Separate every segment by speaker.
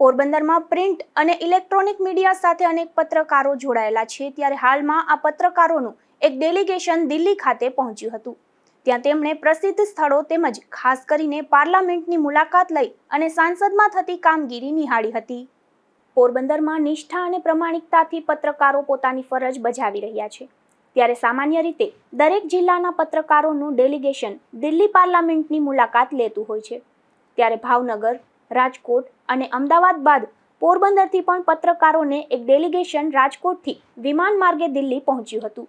Speaker 1: પોરબંદરમાં પ્રિન્ટ અને electronic media સાથે અનેક પત્રકારો જોડાયેલા છે. ત્યારે હાલમાં આ પત્રકારોનું એક ડેલિગેશન દિલ્હી ખાતે પહોંચ્યું હતું. ત્યાં તેમણે પ્રસિદ્ધ સ્થળો તેમજ ખાસ કરીને પાર્લામેન્ટની મુલાકાત લઈ અને સાંસદમાં થતી કામગીરી નિહાળી હતી. પોરબંદરમાં નિષ્ઠા અને પ્રમાણિકતાથી પત્રકારો પોતાની ફરજ બજાવી રહ્યા છે. ત્યારે સામાન્ય રીતે દરેક જિલ્લાના પત્રકારોનું ડેલિગેશન દિલ્હી પાર્લામેન્ટની મુલાકાત લેતું હોય છે. ત્યારે ભાવનગર રાજકોટ અને અમદાવાદ બાદ પોરબંદરથી પણ પત્રકારોને એક ડેલિગેશન રાજકોટથી વિમાન માર્ગે દિલ્હી પહોંચ્યું હતું.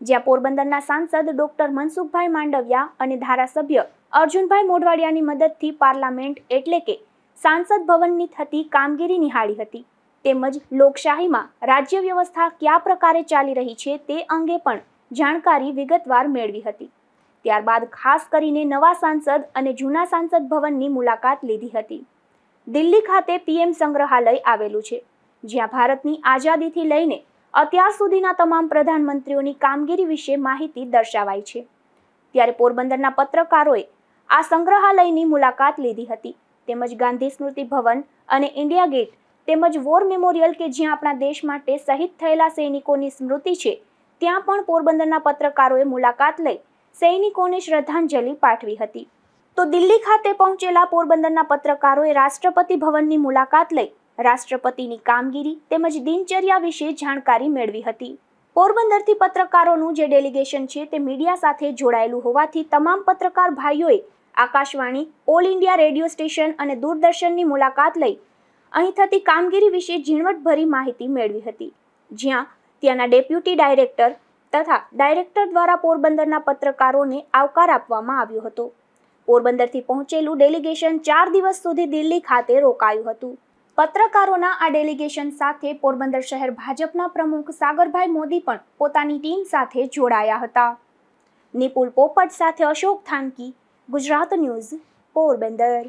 Speaker 1: જ્યાં પોરબંદરના સાંસદ ડોક્ટર મનસુખભાઈ માંડવિયા અને ધારાસભ્ય અર્જુનભાઈ મોઢવાડિયાની મદદથી પાર્લામેન્ટ એટલે કે સાંસદ ભવનની થતી કામગીરી નિહાળી હતી. તેમજ લોકશાહીમાં રાજ્ય વ્યવસ્થા કયા પ્રકારે ચાલી રહી છે તે અંગે પણ જાણકારી વિગતવાર મેળવી હતી. ત્યારબાદ ખાસ કરીને નવા સાંસદ અને જૂના સાંસદ ભવનની મુલાકાત લીધી હતી. દિલ્હી ખાતે પીએમ સંગ્રહાલય આવેલું છે, જ્યાં ભારતની આઝાદીથી લઈને અત્યાર સુધીના તમામ પ્રધાનમંત્રીઓની કામગીરી વિશે માહિતી દર્શાવાઈ છે. ત્યારે પોરબંદરના પત્રકારોએ આ સંગ્રહાલયની મુલાકાત લીધી હતી. તેમજ ગાંધી સ્મૃતિ ભવન અને ઇન્ડિયા ગેટ તેમજ વોર મેમોરિયલ કે જ્યાં આપણા દેશ માટે શહીદ થયેલા સૈનિકોની સ્મૃતિ છે, ત્યાં પણ પોરબંદરના પત્રકારોએ મુલાકાત લઈ સૈનિકોને શ્રદ્ધાંજલિ પાઠવી હતી. તો દિલ્હી ખાતે પહોંચેલા પોરબંદરના પત્રકારોએ રાષ્ટ્રપતિ ભવનની મુલાકાત લઈ રાષ્ટ્રપતિની કામગીરી તેમજ દિનચર્યા વિશે જાણકારી મેળવી હતી. પોરબંદરથી પત્રકારોનું જે ડેલિગેશન છે તે મીડિયા સાથે જોડાયેલું હોવાથી તમામ પત્રકાર ભાઈઓએ Akashvani, all India radio station અને દૂરદર્શનની મુલાકાત લઈ અહીં થતી કામગીરી વિશે ઝીણવટભરી માહિતી મેળવી હતી. જ્યાં ત્યાંના ડેપ્યુટી ડાયરેક્ટર તથા ડાયરેક્ટર દ્વારા પોરબંદરના પત્રકારોને આવકાર આપવામાં આવ્યો હતો. પોરબંદરથી પહોંચેલું ડેલિગેશન ચાર દિવસ સુધી દિલ્હી ખાતે રોકાયું હતું. પત્રકારોના આ ડેલિગેશન સાથે પોરબંદર શહેર ભાજપના પ્રમુખ સાગરભાઈ મોદી પણ પોતાની ટીમ સાથે જોડાયા હતા. નિપુલ પોપટ સાથે અશોક થાનકી, ગુજરાત ન્યૂઝ, પોરબંદર.